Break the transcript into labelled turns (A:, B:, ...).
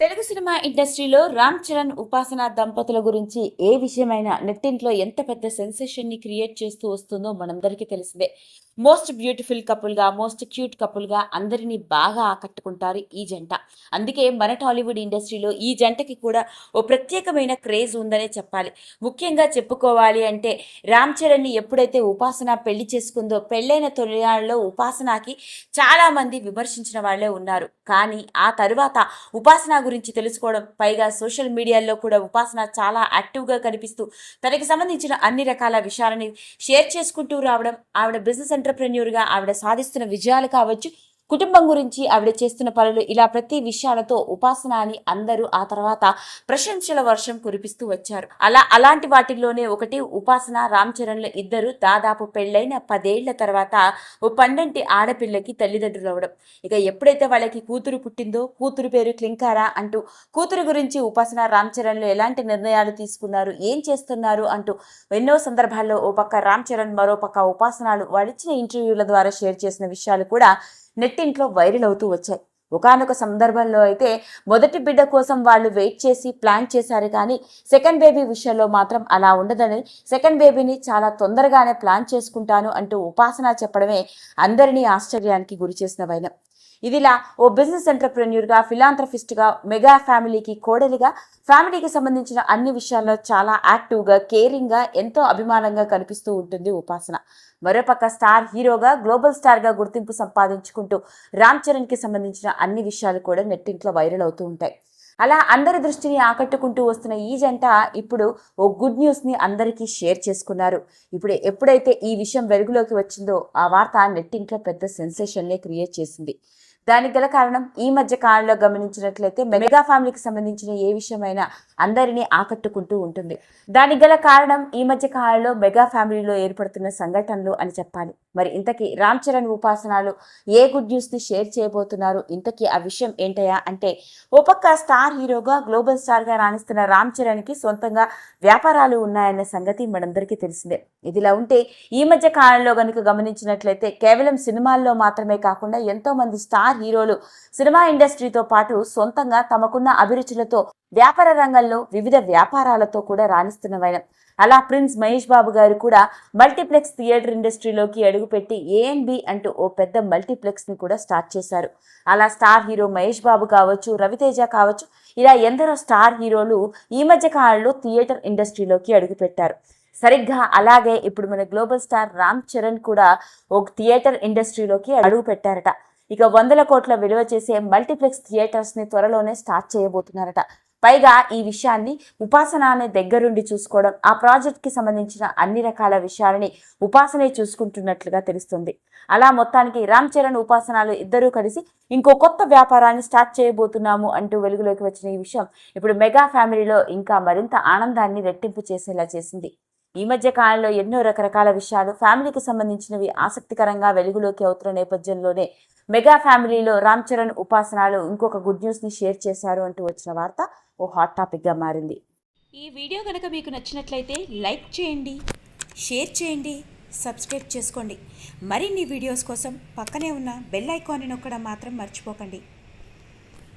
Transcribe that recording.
A: Telugu cinema ఇండస్ట్రీలో రామ్ చరణ్ ఉపాసన దంపతుల గురించి ఏ విషయమైనా నెట్టింట్లో ఎంత పెద్ద సెన్సేషన్ని క్రియేట్ చేస్తూ వస్తుందో మనందరికీ తెలిసిందే. మోస్ట్ బ్యూటిఫుల్ కపుల్గా మోస్ట్ క్యూట్ కపుల్గా అందరినీ బాగా ఆకట్టుకుంటారు ఈ జంట. అందుకే మన టాలీవుడ్ ఇండస్ట్రీలో ఈ జంటకి కూడా ఓ ప్రత్యేకమైన క్రేజ్ ఉందనే చెప్పాలి. ముఖ్యంగా చెప్పుకోవాలి అంటే రామ్ చరణ్ని ఎప్పుడైతే ఉపాసన పెళ్ళి చేసుకుందో పెళ్ళైన తొలినాళ్ళలో ఉపాసనకి చాలామంది విమర్శించిన వాళ్ళే ఉన్నారు. కానీ ఆ తరువాత ఉపాసన గురించి తెలుసుకోవడం పైగా సోషల్ మీడియాలో కూడా ఉపాసన చాలా యాక్టివ్గా కనిపిస్తూ తనకి సంబంధించిన అన్ని రకాల విషయాలని షేర్ చేసుకుంటూ రావడం ఆవిడ బిజినెస్ ఎంటర్ప్రెన్యూర్గా ఆవిడ సాధిస్తున్న విజయాలు కావచ్చు కుటుంబం గురించి ఆవిడ చేస్తున్న పనులు ఇలా ప్రతి విషయాలతో ఉపాసన అని అందరూ ఆ తర్వాత ప్రశంసల వర్షం కురిపిస్తూ వచ్చారు. అలా అలాంటి వాటిల్లోనే ఒకటి ఉపాసన రామ్ చరణ్ల ఇద్దరు దాదాపు పెళ్ళైన పదేళ్ళ తర్వాత ఓ పండంటి ఆడపిల్లకి తల్లిదండ్రులు అవడం ఇక ఎప్పుడైతే వాళ్ళకి కూతురు పుట్టిందో కూతురు పేరు క్లింకారా అంటూ కూతురు గురించి ఉపాసన రామ్ చరణ్లు ఎలాంటి నిర్ణయాలు తీసుకున్నారు ఏం చేస్తున్నారు అంటూ ఎన్నో సందర్భాల్లో ఓ పక్క రామ్ చరణ్ మరో పక్క ఉపాసనాలు. వాళ్ళిచ్చిన ఇంటర్వ్యూల ద్వారా షేర్ చేసిన విషయాలు కూడా నెట్టింట్లో వైరల్ అవుతూ వచ్చాయి. ఒకానొక సందర్భంలో అయితే మొదటి బిడ్డ కోసం వాళ్ళు వెయిట్ చేసి ప్లాన్ చేశారు కానీ సెకండ్ బేబీ విషయంలో మాత్రం అలా ఉండదని సెకండ్ బేబీని చాలా తొందరగానే ప్లాన్ చేసుకుంటాను అంటూ ఉపాసన చెప్పడమే అందరినీ ఆశ్చర్యానికి గురి చేసిన వైనం. ఇదిలా ఓ బిజినెస్ ఎంటర్ప్రెన్యూర్గా ఫిలాంథ్రఫిస్ట్గా మెగా ఫ్యామిలీకి కోడలిగా ఫ్యామిలీకి సంబంధించిన అన్ని విషయాల్లో చాలా యాక్టివ్గా కేరింగ్గా ఎంతో అభిమానంగా కనిపిస్తూ ఉంటుంది ఉపాసన. మరోపక్క స్టార్ హీరోగా గ్లోబల్ స్టార్గా గుర్తింపు సంపాదించుకుంటూ రామ్ చరణ్కి సంబంధించిన అన్ని విషయాలు కూడా నెట్టింట్లో వైరల్ అవుతూ ఉంటాయి. అలా అందరి దృష్టిని ఆకట్టుకుంటూ వస్తున్న ఈ జంట ఇప్పుడు ఓ గుడ్ న్యూస్ని అందరికీ షేర్ చేసుకున్నారు. ఇప్పుడు ఎప్పుడైతే ఈ విషయం వెలుగులోకి వచ్చిందో ఆ వార్త నెట్టింట్లో పెద్ద సెన్సేషన్లే క్రియేట్ చేసింది. దానికి గల కారణం ఈ మధ్య కాలంలో గమనించినట్లయితే మెగా ఫ్యామిలీకి సంబంధించిన ఏ విషయమైనా అందరినీ ఆకట్టుకుంటూ ఉంటుంది. దానికి గల కారణం ఈ మధ్య కాలంలో మెగా ఫ్యామిలీలో ఏర్పడుతున్న సంఘటనలు అని చెప్పాలి. మరి ఇంతకీ రామ్ చరణ్ ఉపాసనాలు ఏ గుడ్ న్యూస్ని షేర్ చేయబోతున్నారు? ఇంతకీ ఆ విషయం ఏంటయా అంటే ఓ పక్క స్టార్ హీరోగా గ్లోబల్ స్టార్గా రాణిస్తున్న రామ్ చరణ్కి సొంతంగా వ్యాపారాలు ఉన్నాయన్న సంగతి మనందరికీ తెలిసిందే. ఇదిలా ఉంటే ఈ మధ్య కాలంలో కనుక గమనించినట్లయితే కేవలం సినిమాల్లో మాత్రమే కాకుండా ఎంతో మంది స్టార్ హీరోలు సినిమా ఇండస్ట్రీతో పాటు సొంతంగా తమకున్న అభిరుచులతో వ్యాపార రంగంలో వివిధ వ్యాపారాలతో కూడా రాణిస్తున్న వైనం. అలా ప్రిన్స్ మహేష్ బాబు గారు కూడా మల్టీప్లెక్స్ థియేటర్ ఇండస్ట్రీలోకి అడుగుపెట్టి ఏఎన్బి అంటూ ఓ పెద్ద మల్టీప్లెక్స్ని కూడా స్టార్ట్ చేశారు. అలా స్టార్ హీరో మహేష్ బాబు కావచ్చు రవితేజ కావచ్చు ఇలా ఎందరో స్టార్ హీరోలు ఈ మధ్య కాలంలో థియేటర్ ఇండస్ట్రీలోకి అడుగుపెట్టారు. సరిగ్గా అలాగే ఇప్పుడు మన గ్లోబల్ స్టార్ రామ్ చరణ్ కూడా ఒక థియేటర్ ఇండస్ట్రీలోకి అడుగు పెట్టారట ఇక వందల కోట్ల విలువ చేసే మల్టీప్లెక్స్ థియేటర్స్ని త్వరలోనే స్టార్ట్ చేయబోతున్నారట. పైగా ఈ విషయాన్ని ఉపాసన అనే దగ్గరుండి చూసుకోవడం ఆ ప్రాజెక్ట్కి సంబంధించిన అన్ని రకాల విషయాలని ఉపాసనే చూసుకుంటున్నట్లుగా తెలుస్తుంది. అలా మొత్తానికి రామ్ చరణ్ ఉపాసనాలు ఇద్దరూ కలిసి ఇంకో కొత్త వ్యాపారాన్ని స్టార్ట్ చేయబోతున్నాము అంటూ వెలుగులోకి వచ్చిన ఈ విషయం ఇప్పుడు మెగా ఫ్యామిలీలో ఇంకా మరింత ఆనందాన్ని రెట్టింపు చేసేలా చేసింది. ఈ మధ్య కాలంలో ఎన్నో రకరకాల విషయాలు ఫ్యామిలీకి సంబంధించినవి ఆసక్తికరంగా వెలుగులోకి అవుతున్న నేపథ్యంలోనే మెగా ఫ్యామిలీలో రామ్ చరణ్ ఉపాసనాలు ఇంకొక గుడ్ న్యూస్ని షేర్ చేశారు అంటూ వచ్చిన వార్త ఓ హాట్ టాపిక్గా మారింది.
B: ఈ వీడియో కనుక మీకు నచ్చినట్లయితే లైక్ చేయండి షేర్ చేయండి సబ్స్క్రైబ్ చేసుకోండి. మరిన్ని వీడియోస్ కోసం పక్కనే ఉన్న బెల్ ఐకాన్ని నొక్కడం మాత్రం మర్చిపోకండి.